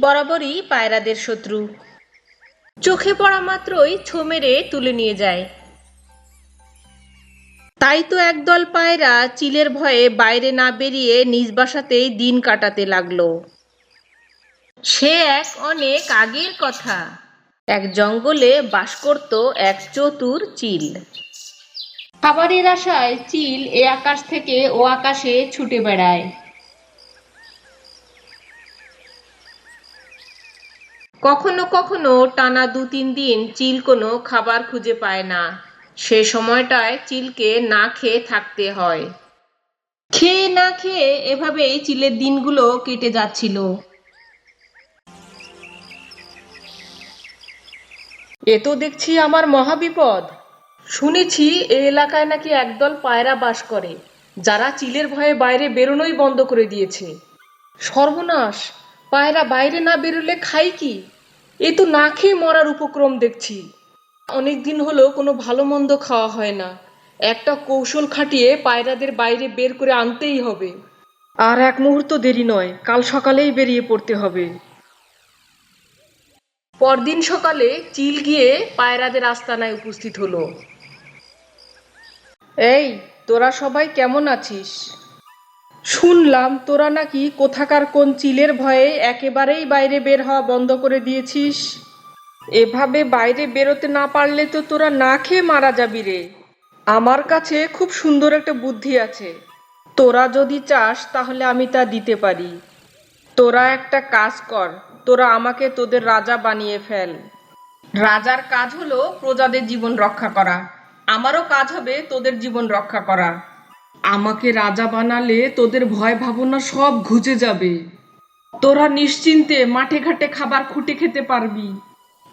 বরাবরই পায়রাদের শত্রু। চোখে পড়া মাত্রই ছো মেরে তুলে নিয়ে যায়। তাই তো একদল পায়রা চিলের ভয়ে বাইরে না বেরিয়ে নিজ বাসাতেই দিন কাটাতে লাগল। সে এক অনেক আগের কথা। এক জঙ্গলে বাস করত এক চতুর চিল। খাবারের আশায় চিল এ আকাশ থেকে ও আকাশে ছুটে বেড়ায়। কখনো কখনো টানা দু তিন দিন চিল কোনো খাবার খুঁজে পায় না। সে সময়টায় চিলকে না খেয়ে থাকতে হয়। খেয়ে না খেয়ে এভাবেই চিলের দিনগুলো কেটে যাচ্ছিল। এ তো দেখছি আমার মহাবিপদ। শুনেছি এ এলাকায় নাকি একদল পায়রা বাস করে, যারা চিলের ভয়ে বাইরে বেরোনোই বন্ধ করে দিয়েছে। সর্বনাশ, পায়রা বাইরে না বেরোলে খাই কি? এ তো না খেয়ে মরার উপক্রম দেখছি। অনেক দিন হলো কোনো ভালো মন্দ খাওয়া হয় না। একটা কৌশল খাটিয়ে পায়রাদের বাইরে বের করে আনতেই হবে। আর এক মুহূর্ত দেরি নয়, কাল সকালেই বেরিয়ে পড়তে হবে। পরদিন সকালে চিল গিয়ে পায়রাদের আস্তানায় উপস্থিত হলো। এই, তোরা সবাই কেমন আছিস? শুনলাম, তোরা নাকি কোথাকার কোন চিলের ভয়ে একেবারেই বাইরে বের হওয়া বন্ধ করে দিয়েছিস? এভাবে বাইরে বেরোতে না পারলে তো তোরা না খেয়ে মারা যাবি রে। আমার কাছে খুব সুন্দর একটা বুদ্ধি আছে। তোরা যদি চাস, তাহলে আমি তা দিতে পারি। তোরা একটা কাজ কর, তোরা আমাকে তোদের রাজা বানিয়ে ফেল। রাজার কাজ হলো প্রজাদের জীবন রক্ষা করা। আমারও কাজ হবে তোদের জীবন রক্ষা করা। আমাকে রাজা বানালে তোদের ভয় ভাবনা সব ঘুচে যাবে। তোরা নিশ্চিন্তে মাঠে ঘাটে খাবার খুঁটে খেতে পারবি।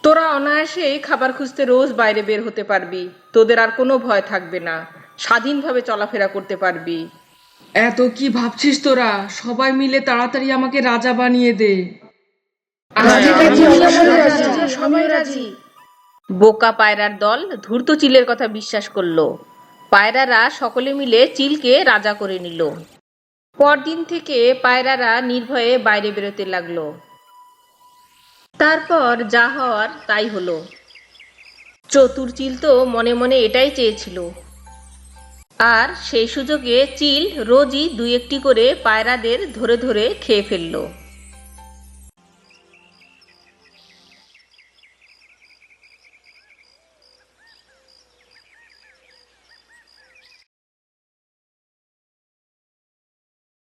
তোরা অনায়াসেই খাবার খুঁজতে রোজ বাইরে বের হতে পারবি। তোদের আর কোনো ভয় থাকবে না। স্বাধীনভাবে চলাফেরা করতে পারবি। এত কি ভাবছিস তোরা? সবাই মিলে তাড়াতাড়ি আমাকে রাজা বানিয়ে দে। বোকা পায়রার দল ধূর্ত চিলের কথা বিশ্বাস করল। পায়রারা সকলে মিলে চিলকে রাজা করে নিল। পরদিন থেকে পায়রারা নির্ভয়ে বাইরে বেরোতে লাগল। তারপর যা হওয়ার তাই হলো। চতুর চিল তো মনে মনে এটাই চেয়েছিল। আর সেই সুযোগে চিল রোজই দু একটি করে পায়রাদের ধরে ধরে খেয়ে ফেলল।